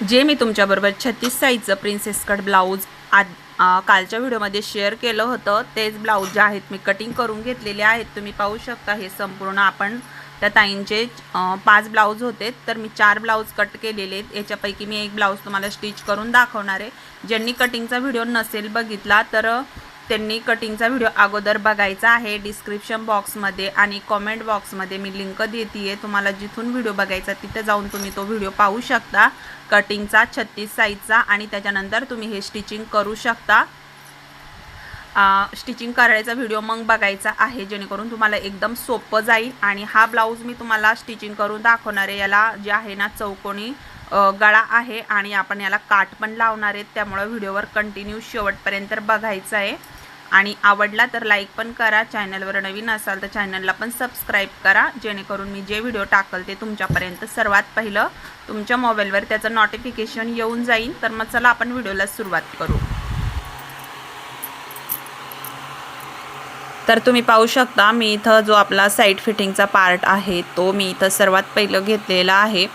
जे मी तुमच्याबरोबर छत्तीस साईजचं प्रिन्सेस कट ब्लाऊज आद कालच्या व्हिडिओमध्ये शेअर केलं होतं तेच ब्लाऊज जे आहेत मी कटिंग करून घेतलेले आहेत. तुम्ही पाहू शकता हे संपूर्ण आपण त्या ताईंचे पाच ब्लाऊज होते. तर मी चार ब्लाऊज कट केलेले आहेत. याच्यापैकी मी एक ब्लाऊज तुम्हाला स्टिच करून दाखवणार आहे. ज्यांनी कटिंगचा व्हिडिओ नसेल बघितला तर त्यांनी कटिंगचा व्हिडिओ अगोदर बघायचा आहे. डिस्क्रिप्शन बॉक्समध्ये आणि कॉमेंट बॉक्समध्ये मी लिंक देते आहे तुम्हाला जिथून व्हिडिओ बघायचा तिथे जाऊन तुम्ही तो व्हिडिओ पाहू शकता. कटिंगचा छत्तीस साईजचा आणि त्याच्यानंतर तुम्ही हे स्टिचिंग करू शकता. स्टिचिंग करायचा व्हिडिओ मग बघायचा आहे. जेणेकरून तुम्हाला एकदम सोपं जाईल आणि हा ब्लाऊज मी तुम्हाला स्टिचिंग करून दाखवणार आहे. याला जे आहे ना चौकोनी गळा आहे आणि आपण याला काठ पण लावणार आहेत त्यामुळं व्हिडिओवर कंटिन्यू शेवटपर्यंत बघायचं आहे. आणि आवडला तर लाईक पण करा. चॅनलवर नवीन असाल तर चॅनलला पण सबस्क्राईब करा. जेणेकरून मी जे व्हिडिओ टाकल ते तुमच्यापर्यंत सर्वात पहिलं तुमच्या मोबाईलवर त्याचं नोटिफिकेशन येऊन जाईल तर मग चला आपण व्हिडिओला सुरुवात करू. तर तुम्ही पाहू शकता मी इथं जो आपला साईड फिटिंगचा पार्ट आहे तो मी इथं सर्वात पहिलं घेतलेला आहे.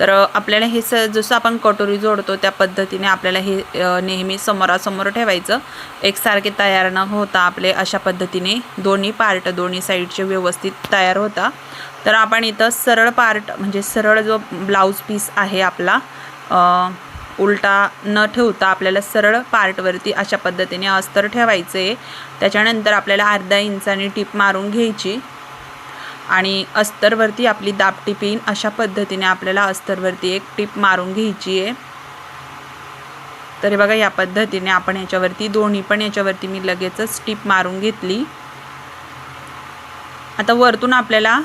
तर आपल्याला हे स जसं आपण कटोरी जोडतो त्या पद्धतीने आपल्याला हे नेहमी समोरासमोर ठेवायचं. एकसारखे तयार न होता आपले अशा पद्धतीने दोन्ही पार्ट दोन्ही साईडचे व्यवस्थित तयार होता. तर आपण इथं सरळ पार्ट म्हणजे सरळ जो ब्लाऊज पीस आहे आपला उलटा न ठेवता आपल्याला सरळ पार्टवरती अशा पद्धतीने अस्तर ठेवायचं आहे त्याच्यानंतर आपल्याला अर्धा इंचाने टीप मारून घ्यायची. आणि अस्तरवरती आपली दाब पिन अशा पद्धतीने आपल्याला अस्तरवरती एक टीप मारून घ्यायची आहे. तरी बघा या पद्धतीने आपण याच्यावरती दोन्ही पण याच्यावरती मी लगेचच टीप मारून घेतली. आता वरतून आपल्याला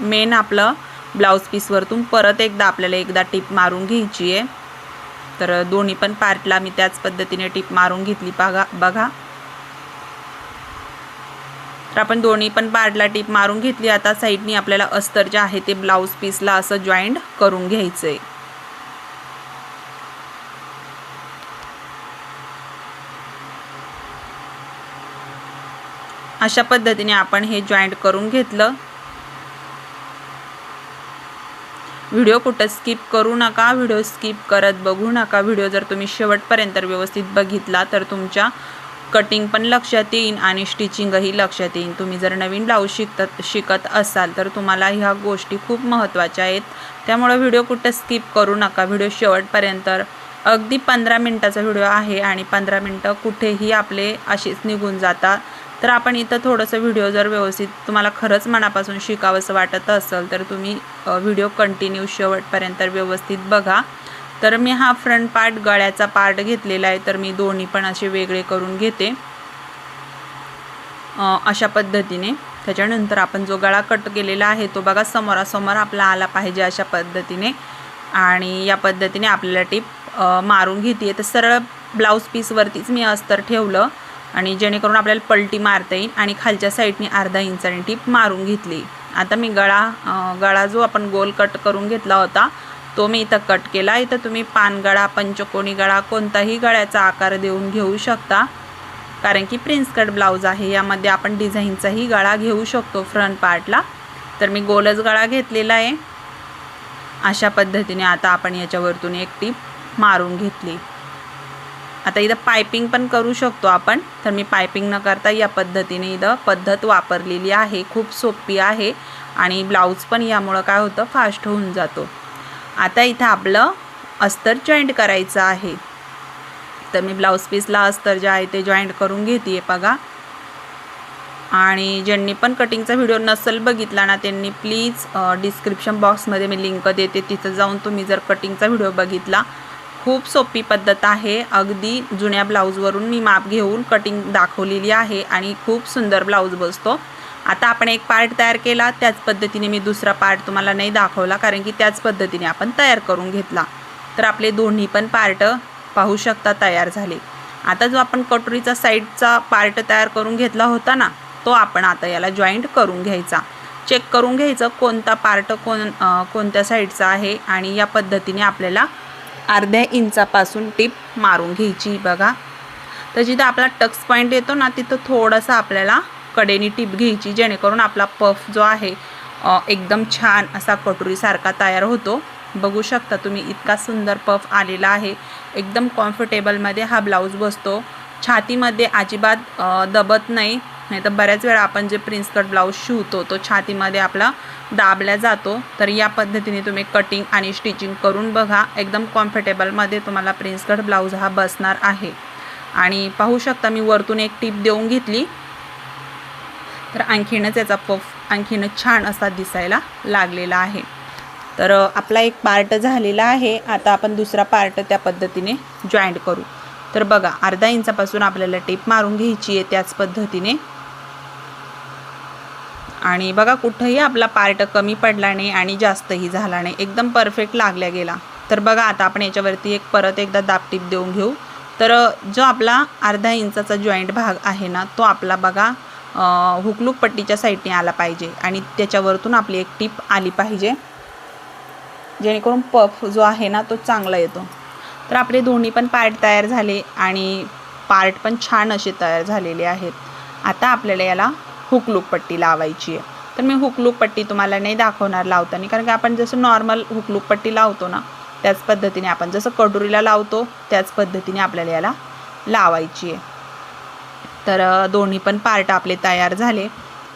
मेन आपलं ब्लाऊज पीसवरतून परत एकदा आपल्याला एकदा टीप मारून घ्यायची आहे. तर दोन्ही पण पार्टला मी त्याच पद्धतीने टीप मारून घेतली बघा बघा. तर आपण दोन्ही पण पार्टला टीप मारून घेतली. आता साईडनी आपल्याला अस्तर जे आहे ते ब्लाऊज पीसला असं जॉईंट करून घ्यायचं आहे अशा पद्धतीने आपण हे जॉईंट करून घेतलं. व्हिडिओ कुठं स्किप करू नका व्हिडिओ स्किप करत बघू नका. व्हिडिओ जर तुम्ही शेवटपर्यंत व्यवस्थित बघितला तर तुमच्या कटिंग पण लक्षात येईन आणि स्टिचिंगही लक्षात येईन. तुम्ही जर नवीन ब्लाऊज शिकत शिकत असाल तर तुम्हाला ह्या गोष्टी खूप महत्त्वाच्या आहेत. त्यामुळं व्हिडिओ कुठं स्किप करू नका. व्हिडिओ शेवटपर्यंत अगदी पंधरा मिनटाचा व्हिडिओ आहे आणि पंधरा मिनटं कुठेही आपले असेच निघून जातात तर आपण इथं थोडंसं व्हिडिओ जर व्यवस्थित तुम्हाला खरंच मनापासून शिकावंसं वाटत असेल तर तुम्ही व्हिडिओ कंटिन्यू शेवटपर्यंत व्यवस्थित बघा. तर मी हा फ्रंट पार्ट गळ्याचा पार्ट घेतलेला आहे तर मी दोन्ही पण असे वेगळे करून घेते. अशा पद्धतीने. त्याच्यानंतर आपण जो गळा कट केलेला आहे तो बघा समोरासमोर आपला आला पाहिजे अशा पद्धतीने. आणि या पद्धतीने आपल्याला टीप मारून घेते. तर सरळ ब्लाऊज पीसवरतीच मी अस्तर ठेवलं. आणि जेणेकरून आपल्याला पलटी मारता येईल आणि खालच्या साईडने अर्धा इंचाने टीप मारून घेतली. आता मी गळा गळा जो आपण गोल कट करून घेतला होता तो मी इथं कट केला. इथं तुम्ही पानगळा पंचकोनी गळा कोणताही गळ्याचा आकार देऊन घेऊ शकता. कारण की प्रिन्स कट ब्लाऊज आहे. यामध्ये आपण डिझाईनचाही गळा घेऊ शकतो फ्रंट पार्टला. तर मी गोलच गळा घेतलेला आहे. अशा पद्धतीने आता आपण याच्यावरतून एक टीप मारून घेतली. आता इथं पायपिंग पण करू शकतो आपण. तर मी पायपिंग न करता या पद्धतीने इथं पद्धत वापरलेली आहे. खूप सोपी आहे आणि ब्लाऊज पण यामुळं काय होतं फास्ट होऊन जातो. आता इथं आपलं अस्तर जॉईंट करायचं आहे. तर मी ब्लाऊज पीसला अस्तर जे आहे ते जॉईंट करून घेते बघा. आणि ज्यांनी पण कटिंगचा व्हिडिओ नसेल बघितला ना त्यांनी प्लीज डिस्क्रिप्शन बॉक्समध्ये मी लिंक देते. तिथं जाऊन तुम्ही जर कटिंगचा व्हिडिओ बघितला खूप सोपी पद्धत आहे. अगदी जुन्या ब्लाऊजवरून मी माप घेऊन कटिंग दाखवलेली आहे आणि खूप सुंदर ब्लाऊज बसतो. आता आपण एक पार्ट तयार केला. त्याच पद्धतीने मी दुसरा पार्ट तुम्हाला नाही दाखवला कारण की त्याच पद्धतीने आपण तयार करून घेतला. तर आपले दोन्ही पण पार्ट पाहू शकता तयार झाले. आता जो आपण कटोरीचा साईडचा पार्ट तयार करून घेतला होता ना तो आपण आता याला जॉईंट करून घ्यायचा. चेक करून घ्यायचं कोणता पार्ट कोण कोणत्या साईडचा आहे आणि या पद्धतीने आपल्याला अर्ध्या इंचापासून टिप मारून घ्यायची बघा. तर जिथं आपला टक्स पॉईंट येतो ना तिथं थोडंसं आपल्याला कडेनी टीप घ्यायची जेणेकरून आपला पफ जो आहे एकदम छान असा कटोरीसारखा तयार होतो. बघू शकता तुम्ही इतका सुंदर पफ आलेला आहे. एकदम कॉम्फर्टेबलमध्ये हा ब्लाऊज बसतो. छातीमध्ये अजिबात दबत नाही. नाही तर बऱ्याच वेळा आपण जे प्रिन्स कट ब्लाऊज शिवतो तो छातीमध्ये आपला दाबला जातो. तर या पद्धतीने तुम्ही कटिंग आणि स्टिचिंग करून बघा. एकदम कॉम्फर्टेबलमध्ये तुम्हाला प्रिन्स कट ब्लाऊज हा बसणार आहे. आणि पाहू शकता मी वरतून एक टीप देऊन घेतली. तर आणखीनच याचा पफ आणखीनच छान असा दिसायला लागलेला आहे. तर आपला एक पार्ट झालेला आहे. आता आपण दुसरा पार्ट त्या पद्धतीने जॉईंट करू. तर बघा अर्धा इंचापासून आपल्याला टेप मारून घ्यायची आहे त्याच पद्धतीने. आणि बघा कुठंही आपला पार्ट कमी पडला नाही आणि जास्तही झाला नाही एकदम परफेक्ट लागल्या गेला. तर बघा आता आपण याच्यावरती एक परत एकदा दाबटीप देऊन घेऊ. तर जो आपला अर्धा इंचाचा जॉईंट भाग आहे ना तो आपला बघा हुकलूक पट्टीच्या साईडने आला पाहिजे आणि त्याच्यावरतून आपली एक टीप आली पाहिजे. जेणेकरून पफ जो आहे ना तो चांगला येतो. तर आपले दोन्ही पण पार्ट तयार झाले आणि पार्ट पण छान असे तयार झालेले आहेत. आता आपल्याला याला हुकलूक पट्टी लावायची आहे. तर मी हुकलूक पट्टी तुम्हाला नाही दाखवणार लावताना कारण की आपण जसं नॉर्मल हुकलूक पट्टी लावतो ना त्याच पद्धतीने आपण जसं कटोरीला लावतो त्याच पद्धतीने आपल्याला याला लावायची आहे. तर दोन्ही पण पार्ट आपले तयार झाले.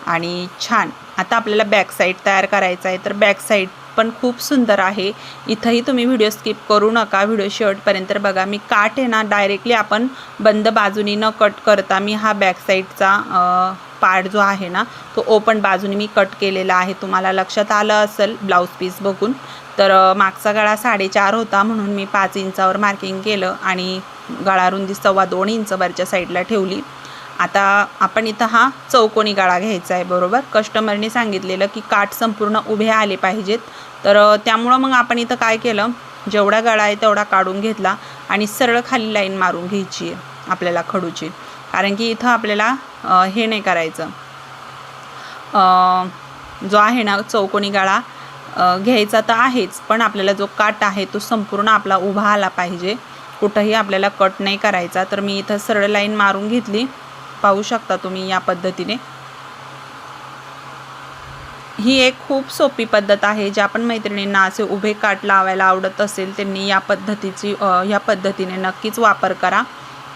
आणि छान. आता आपल्याला बॅक साईड तयार करायचा आहे तर बॅक साईड पण खूप सुंदर आहे. इथंही तुम्ही व्हिडिओ स्किप करू नका. व्हिडिओ शेवटपर्यंत बघा. मी काठ आहे ना डायरेक्टली आपण बंद बाजूनी न कट करता मी हा बॅक साईडचा पार्ट जो आहे ना तो ओपन बाजूने मी कट केलेला आहे. तुम्हाला लक्षात आलं असेल ब्लाऊज पीस बघून. तर मागचा गळा साडेचार होता म्हणून मी पाच इंचावर मार्किंग केलं आणि गळा रुंदी सव्वा दोन इंच वरच्या साईडला ठेवली. आता आपण इथं हा चौकोनी गाळा घ्यायचा आहे बरोबर? कस्टमरने सांगितलेलं की काठ संपूर्ण उभे आले पाहिजेत. तर त्यामुळं मग आपण इथं काय केलं? जेवढा गळा आहे तेवढा काढून घेतला आणि सरळ खाली लाईन मारून घ्यायची आहे आपल्याला खडूची. कारण की इथं आपल्याला हे नाही करायचं. जो आहे ना चौकोनी गळा घ्यायचा तर आहेच पण आपल्याला जो काट आहे तो संपूर्ण आपला उभा आला पाहिजे. कुठंही आपल्याला कट नाही करायचा. तर मी इथं सरळ लाईन मारून घेतली. पाहू शकता तुम्ही या पद्धतीने. ही एक खूप सोपी पद्धत आहे. ज्या पण मैत्रिणींना असे उभे काट लावायला आवडत असेल त्यांनी या पद्धतीची ह्या या पद्धतीने नक्कीच वापर करा.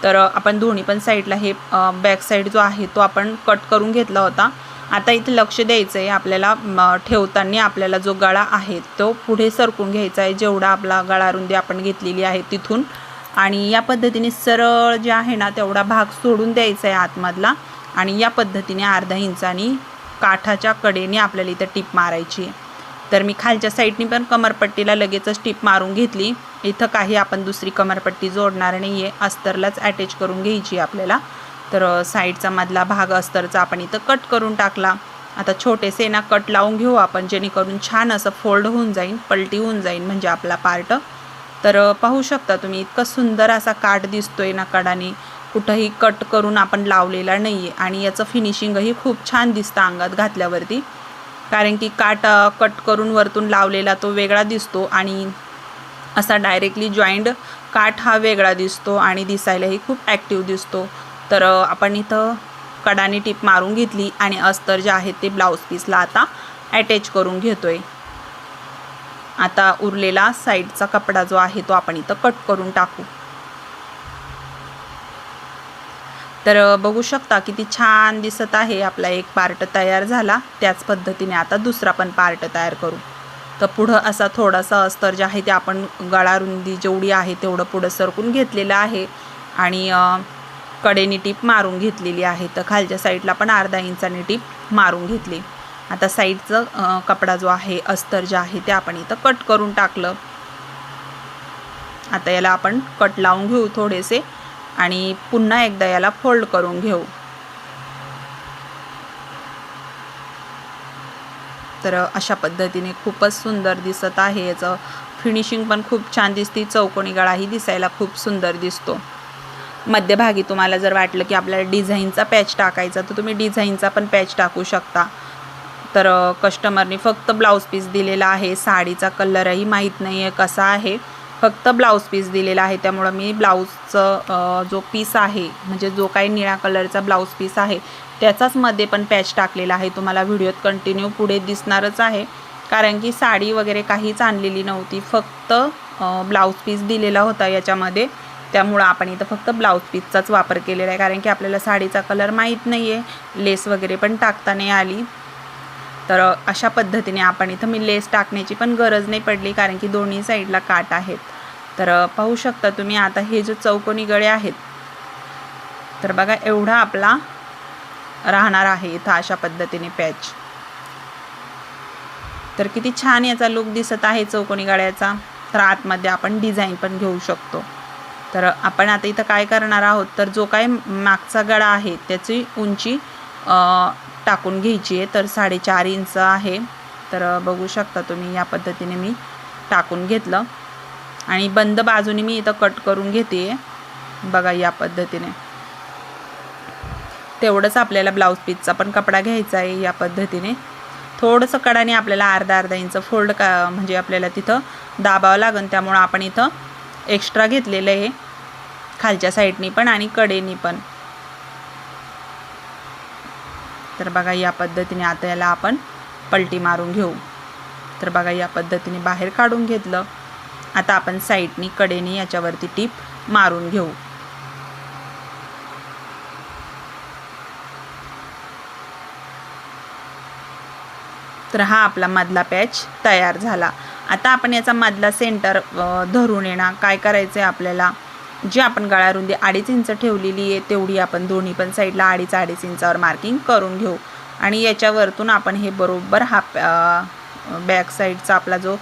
तर आपण दोन्ही पण साईडला हे बॅक साईड जो आहे तो आपण कट करून घेतला होता. आता इथे लक्ष द्यायचं आहे आपल्याला ठेवताना आपल्याला जो गळा आहे तो पुढे सरकून घ्यायचा आहे. जेवढा आपला गळा रुंदी आपण घेतलेली आहे तिथून. आणि या पद्धतीने सरळ जे आहे ना तेवढा भाग सोडून द्यायचा आहे आतमधला. आणि या पद्धतीने अर्धा इंचानी काठाच्या कडेने आपल्याला इथं टीप मारायची आहे. तर मी खालच्या साईडनी पण कमरपट्टीला लगेचच टीप मारून घेतली. इथं काही आपण दुसरी कमरपट्टी जोडणार नाही आहे अस्तरलाच अटॅच करून घ्यायची आहे आपल्याला. तर साईडचा मधला भाग अस्तरचा आपण इथं कट करून टाकला. आता छोटेसे ना कट लावून घेऊ आपण जेणेकरून छान असं फोल्ड होऊन जाईल पलटी होऊन जाईल म्हणजे आपला पार्ट तर पाहू शकता तुम्ही इतका सुंदर असा काठ दिसतोय ना कडाने. कुठंही कट करून आपण लावलेला नाही आहे आणि याचं फिनिशिंगही खूप छान दिसतं अंगात घातल्यावरती. कारण की काट कट करून वरतून लावलेला तो वेगळा दिसतो आणि असा डायरेक्टली जॉईंट काठ हा वेगळा दिसतो आणि दिसायलाही खूप ॲक्टिव्ह दिसतो. तर आपण इथं कडाने टीप मारून घेतली आणि अस्तर जे आहेत ते ब्लाऊज पीसला आता अटॅच करून घेतो आहे आता उरलेला साईडचा कपडा जो आहे तो आपण इथं कट करून टाकू. तर बघू शकता किती छान दिसत आहे आपला एक पार्ट तयार झाला. त्याच पद्धतीने आता दुसरा पण पार्ट तयार करू. तर पुढं असा थोडासा अस्तर जे आहे ते आपण गळा रुंदी जेवढी आहे तेवढं पुढं सरकून घेतलेलं आहे. आणि कडेने कडेनी टीप मारून घेतलेली आहे. तर खालच्या साईडला पण अर्धा इंचाने टीप मारून घेतली. आता साईडचं कपडा जो आहे अस्तर जे आहे ते आपण इथं कट करून टाकलं. आता याला आपण कट लावून घेऊ थोडेसे आणि पुन्हा एकदा याला फोल्ड करून घेऊ. तर अशा पद्धतीने खूपच सुंदर दिसत आहे याचं. फिनिशिंग पण खूप छान दिसते. चौकोनी गळाही दिसायला खूप सुंदर दिसतो. मध्यभागी तुम्हाला जर वाटलं की आपल्याला डिझाईनचा पॅच टाकायचा तर तुम्ही डिझाईनचा पण पॅच टाकू शकता. तर कस्टमरने फक्त ब्लाऊज पीस दिलेला आहे. साडीचा कलरही माहीत नाही आहे कसा आहे. फक्त ब्लाऊज पीस दिलेला आहे. त्यामुळं मी ब्लाऊजचं जो पीस आहे म्हणजे जो काही निळ्या कलरचा ब्लाऊज पीस आहे त्याचाच मध्ये पण पॅच टाकलेला आहे. तुम्हाला व्हिडिओत कंटिन्यू पुढे दिसणारच आहे. कारण की साडी वगैरे काहीच आणलेली नव्हती. फक्त ब्लाऊज पीस दिलेला होता याच्यामध्ये. त्यामुळं आपण इथं फक्त ब्लाऊज पीसचाच वापर केलेला आहे. कारण की आपल्याला साडीचा कलर माहीत नाही आहे लेस वगैरे पण टाकता नाही आली. तर अशा पद्धतीने आपण इथं मी लेस टाकण्याची पण गरज नाही पडली कारण की दोन्ही साईडला काट आहेत. तर पाहू शकता तुम्ही आता हे जे चौकोनी गळे आहेत तर बघा एवढा आपला राहणार आहे इथं अशा पद्धतीने पॅच. तर किती छान याचा लुक दिसत आहे चौकोनी गळ्याचा. तर आतमध्ये आपण डिझाईन पण घेऊ शकतो. तर आपण आता इथं काय करणार आहोत तर जो काय मागचा गळा आहे त्याची उंची टाकून घ्यायची आहे. तर साडेचार इंच आहे. तर बघू शकता तुम्ही या पद्धतीने मी टाकून घेतलं. आणि बंद बाजूने मी इथं कट करून घेते. बघा या पद्धतीने. तेवढंच आपल्याला ब्लाऊज पीसचा पण कपडा घ्यायचा आहे या पद्धतीने. थोडंसं कडाने आपल्याला अर्धा अर्धा इंच फोल्ड का म्हणजे आपल्याला तिथं दाबावं लागेल त्यामुळं आपण इथं एक्स्ट्रा घेतलेलं आहे. खालच्या साईडनी पण आणि कडेनी पण. तर बघा या पद्धतीने आता याला आपण पलटी मारून घेऊ. तर बघा या पद्धतीने बाहेर काढून घेतलं. आता आपण साईडनी कडेने याच्यावरती टीप मारून घेऊ. तर हा आपला मधला पॅच तयार झाला. आता आपण याचा मधला सेंटर धरून येणार. काय करायचं आहे आपल्याला? जी आपण गळारुंदी अडीच इंच ठेवलेली आहे तेवढी आपण दोन्ही पण साईडला अडीच अडीच इंचावर मार्किंग करून घेऊ. आणि याच्यावरतून आपण हे बरोबर हा बॅक साईडचा आपला जो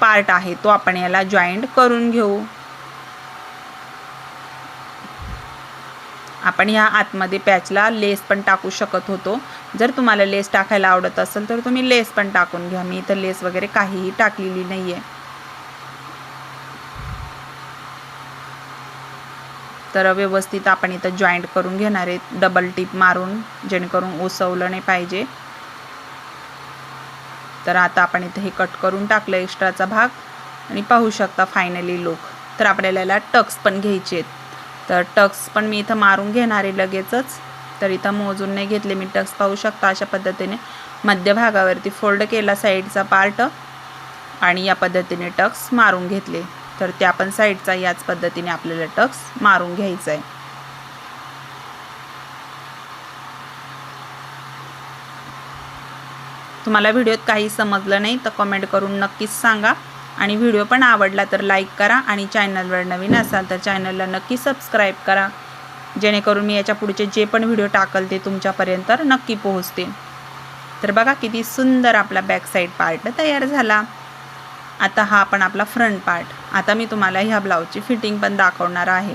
पार्ट आहे तो आपण याला जॉईंट करून घेऊ. आपण ह्या आतमध्ये पॅचला लेस पण टाकू शकत होतो. जर तुम्हाला लेस टाकायला आवडत असेल तर तुम्ही लेस पण टाकून घ्या. मी इथं लेस वगैरे काहीही टाकलेली नाही आहे तर व्यवस्थित आपण इथं जॉईंट करून घेणार आहे. डबल टिप मारून जेणेकरून ओसवलं नाही पाहिजे. तर आता आपण इथं हे कट करून टाकलं एक्स्ट्राचा भाग. आणि पाहू शकता फायनली लुक तर आपल्याला याला टक्स पण घ्यायचे आहेत. तर टक्स पण मी इथं मारून घेणार आहे लगेचच. तर इथं मोजून नाही घेतले मी टक्स पाहू शकता अशा पद्धतीने मध्यभागावरती फोल्ड केला साईडचा पार्ट आणि या पद्धतीने टक्स मारून घेतले. तर त्या पण साईडचा याच पद्धतीने आपल्याला टक्स मारून घ्यायचा आहे तुम्हाला व्हिडिओत काही समजलं नाही तर कमेंट करून नक्कीच सांगा. आणि व्हिडिओ पण आवडला तर लाईक करा आणि चॅनलवर नवीन असाल तर चॅनलला नक्की सबस्क्राईब करा. जेणेकरून मी याच्या पुढचे जे पण व्हिडिओ टाकल ते तुमच्यापर्यंत नक्की पोहोचते तर बघा किती सुंदर आपला बॅक साईड पार्ट तयार झाला. आता हा आपण आपला फ्रंट पार्ट आता मी तुम्हाला ह्या ब्लाऊजची फिटिंग पण दाखवणार आहे.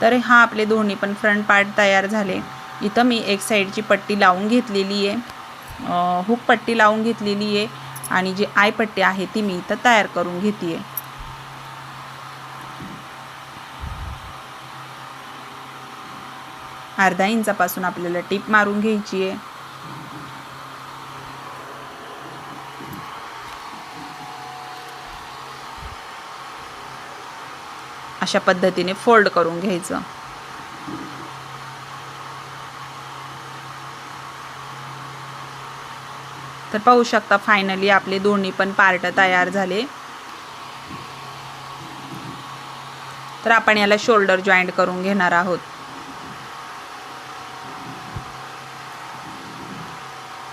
तर हा आपले दोन्ही पण फ्रंट पार्ट तयार झाले. इथं मी एक साईडची पट्टी लावून घेतलेली आहे. हुक पट्टी लावून घेतलेली आहे आणि जी आय पट्टी आहे ती मी इथं तयार करून घेते आहे अर्धा इंचापासून आपल्याला टीप मारून घ्यायची आहे. अशा पद्धतीने फोल्ड करून घ्यायचं. तर पाहू शकता फायनली आपले दोन्ही पण पार्ट तयार झाले. तर आपण याला शोल्डर जॉईंट करून घेणार आहोत.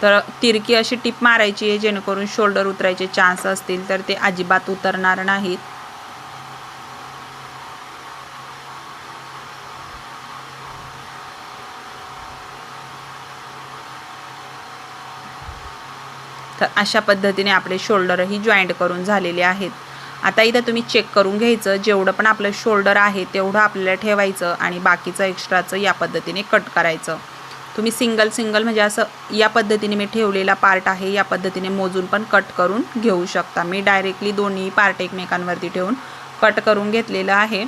तर तिरकी अशी टिप मारायची आहे जेणेकरून शोल्डर उतरायचे चान्स असतील तर ते अजिबात उतरणार नाहीत. अशा पद्धतीने आपले शोल्डरही जॉईंट करून झालेले आहेत. आता इथं तुम्ही चेक करून घ्यायचं जेवढं पण आपलं शोल्डर आहे तेवढं आपल्याला ठेवायचं आणि बाकीचं एक्स्ट्राचं या पद्धतीने कट करायचं. तुम्ही सिंगल सिंगल म्हणजे असं या पद्धतीने मी ठेवलेला पार्ट आहे या पद्धतीने मोजून पण कट करून घेऊ शकता. मी डायरेक्टली दोन्ही पार्ट एकमेकांवरती ठेवून कट करून घेतलेलं आहे.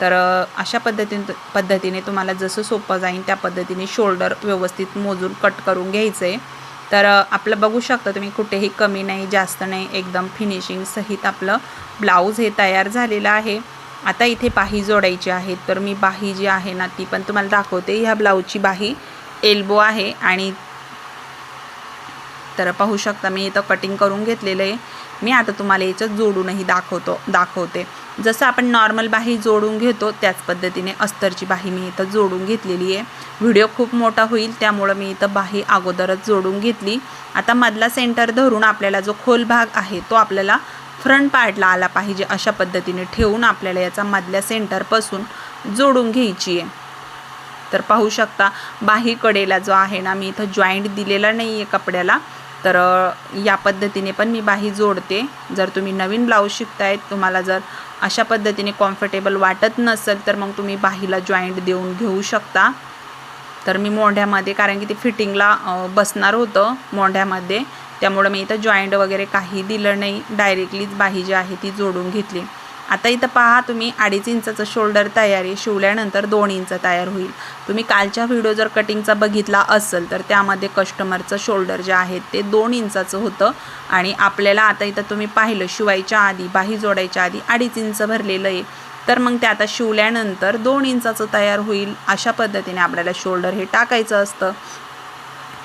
तर अशा पद्धतीने पद्धतीने तुम्हाला जसं सोपं जाईल त्या पद्धतीने शोल्डर व्यवस्थित मोजून कट करून घ्यायचं आहे तर आपलं बघू शकता तुम्ही कुठेही कमी नाही जास्त नाही एकदम फिनिशिंग सहित आपलं ब्लाऊज हे तयार झालेलं आहे. आता इथे बाही जोडायची आहे. तर मी बाही जी आहे ना ती पण तुम्हाला दाखवते. ह्या ब्लाऊजची बाही एल्बो आहे आणि तर पाहू शकता मी इथं कटिंग करून घेतलेलं आहे. मी आता तुम्हाला याचं जोडूनही दाखवतो दाखवते. जसं आपण नॉर्मल बाही जोडून घेतो त्याच पद्धतीने अस्तरची बाही मी इथं जोडून घेतलेली आहे. व्हिडिओ खूप मोठा होईल त्यामुळं मी इथं बाही अगोदरच जोडून घेतली. आता मधला सेंटर धरून आपल्याला जो खोल भाग आहे तो आपल्याला फ्रंट पार्टला आला पाहिजे अशा पद्धतीने ठेवून आपल्याला याचा मधल्या सेंटरपासून जोडून घ्यायची आहे. तर पाहू शकता बाही कडेला जो आहे ना मी इथं जॉईंट दिलेला नाही आहे कपड्याला. तर या पद्धतीने पण मी बाही जोडते. जर तुम्ही नवीन ब्लाऊज शिकतायत तुम्हाला जर अशा पद्धतीने कम्फर्टेबल वाटत नसेल तर मग तुम्ही बाहीला जॉईंट देऊन घेऊ शकता. तर मी मोंढ्यामध्ये कारण की ते फिटिंगला बसणार होतं मोंढ्यामध्ये. त्यामुळं मी इथं जॉईंट वगैरे काही दिलं नाही. डायरेक्टलीच बाही जी आहे ती जोडून घेतली. आता इथं पहा तुम्ही अडीच इंचाचं शोल्डर तयार आहे शिवल्यानंतर दोन इंच तयार होईल. तुम्ही कालच्या व्हिडिओ जर कटिंगचा बघितला असेल तर त्यामध्ये कस्टमरचं शोल्डर जे आहे ते दोन इंचाचं होतं. आणि आपल्याला आता इथं तुम्ही पाहिलं शिवायच्या आधी बाही जोडायच्या आधी अडीच इंच भरलेलं आहे. तर मग ते आता शिवल्यानंतर दोन इंचाचं तयार होईल अशा पद्धतीने आपल्याला शोल्डर हे टाकायचं असतं.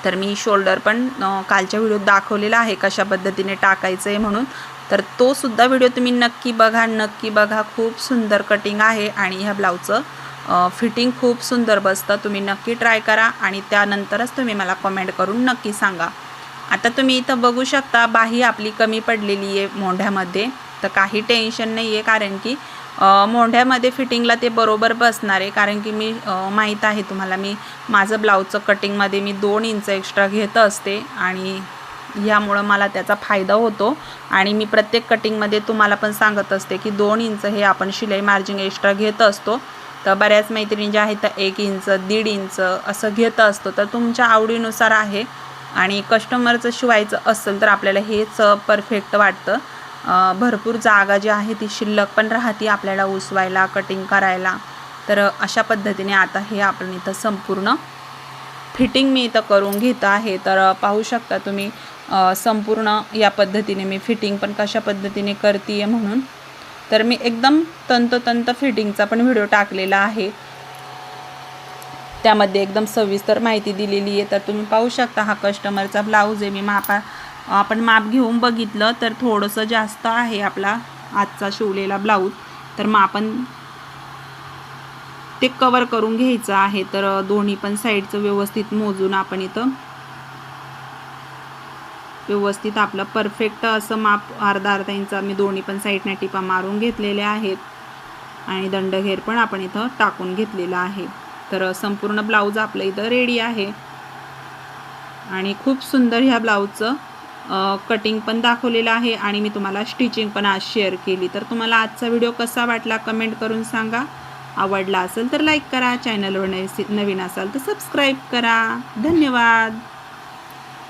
तर मी शोल्डर पण कालच्या व्हिडिओत दाखवलेला आहे कशा पद्धतीने टाकायचं आहे म्हणून. तर तो सुद्धा व्हिडिओ तुम्ही नक्की बघा नक्की बघा. खूप सुंदर कटिंग आहे आणि ह्या ब्लाऊजचं फिटिंग खूप सुंदर बसतं. तुम्ही नक्की ट्राय करा आणि त्यानंतरच तुम्ही मला कमेंट करून नक्की सांगा. आता तुम्ही इथं बघू शकता बाही आपली कमी पडलेली आहे मोंढ्यामध्ये. तर काही टेन्शन नाही आहे कारण की मोंढ्यामध्ये फिटिंगला ते बरोबर बसणार आहे. कारण की मी माहीत आहे तुम्हाला मी माझं ब्लाऊजचं कटिंगमध्ये मी दोन इंच एक्स्ट्रा घेत असते आणि ह्यामुळं मला त्याचा फायदा होतो. आणि मी प्रत्येक कटिंगमध्ये तुम्हाला पण सांगत असते की दोन इंच हे आपण शिलाई मार्जिन एक्स्ट्रा घेत असतो. तर बऱ्याच मैत्रिणी ज्या आहेत त्या एक इंच दीड इंच असं घेत असतो. तर तुमच्या आवडीनुसार आहे. आणि कस्टमरचं शिवायचं असेल तर आपल्याला हेच परफेक्ट वाटतं. भरपूर जागा जी आहे ती शिल्लक पण राहते आपल्याला उसवायला कटिंग करायला. तर अशा पद्धतीने आता हे आपण इथं संपूर्ण फिटिंग मी इथं करून घेत आहे. तर पाहू शकता तुम्ही संपूर्ण या पद्धतीने मी फिटिंग पण कशा पद्धतीने करते आहे म्हणून. तर मी एकदम तंतोतंत फिटिंगचा पण व्हिडिओ टाकलेला आहे. त्यामध्ये एकदम सविस्तर माहिती दिलेली आहे. तर तुम्ही पाहू शकता हा कस्टमरचा ब्लाऊज आहे. मी मापा आपण माप घेऊन बघितलं तर थोडंसं जास्त आहे आपला आजचा शिवलेला ब्लाऊज तर मग आपण ते कवर करून घ्यायचं आहे. तर दोन्ही पण साईडचं व्यवस्थित मोजून आपण इथं व्यवस्थित आपलं परफेक्ट असं माप अर्धा अर्धा इंच मी दोन्ही पण साईडने टिपा मारून घेतलेल्या आहेत. आणि दंडघेर पण आपण इथं टाकून घेतलेला आहे. तर संपूर्ण ब्लाऊज आपलं इथं रेडी आहे. आणि खूप सुंदर ह्या ब्लाऊजचं कटिंग पण दाखवलेलं आहे. आणि मी तुम्हाला स्टिचिंग पण आज शेअर केली. तर तुम्हाला आजचा व्हिडिओ कसा वाटला कमेंट करून सांगा. आवडला असेल तर लाईक करा. चॅनलवर नवीन असाल तर सबस्क्राईब करा. धन्यवाद!